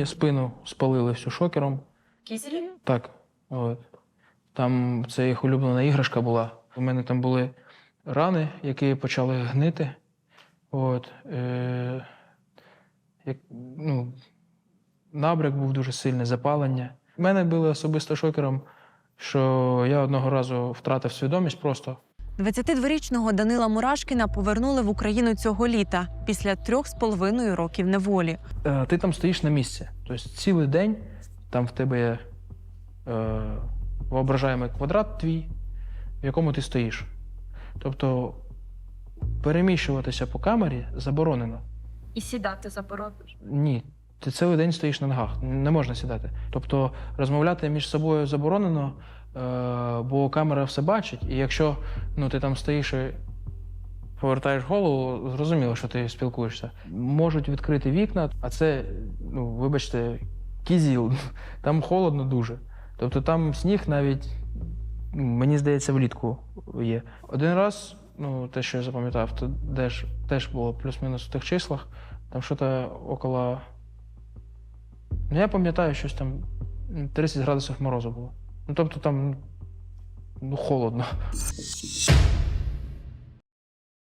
Мені спину спалили всю шокером. Кізелі? Так. От. Там це їх улюблена іграшка була. У мене там були рани, які почали гнити. От. Е, як, ну, набряк був дуже сильний, запалення. Мене били особисто шокером, що я одного разу втратив свідомість просто. 22-річного Данила Мурашкіна повернули в Україну цього літа після трьох з половиною років неволі. Е, ти там стоїш на місці. Тобто цілий день там в тебе є е, воображаємий квадрат твій, в якому ти стоїш. Тобто переміщуватися по камері заборонено. І сідати заборониш. Ні. Ти цілий день стоїш на ногах, не можна сідати. Тобто розмовляти між собою заборонено, е, бо камера все бачить, і якщо ну, ти там стоїш і повертаєш голову, зрозуміло, що ти спілкуєшся. Можуть відкрити вікна, а це, ну, вибачте, кізіл. Там холодно дуже. Тобто там сніг навіть, ну, мені здається, влітку є. Один раз, ну, те, що я запам'ятав, то теж, теж було плюс-мінус в тих числах. Там щось около. Ну, я пам'ятаю, щось там 30 градусів морозу було. Ну, тобто там ну, холодно.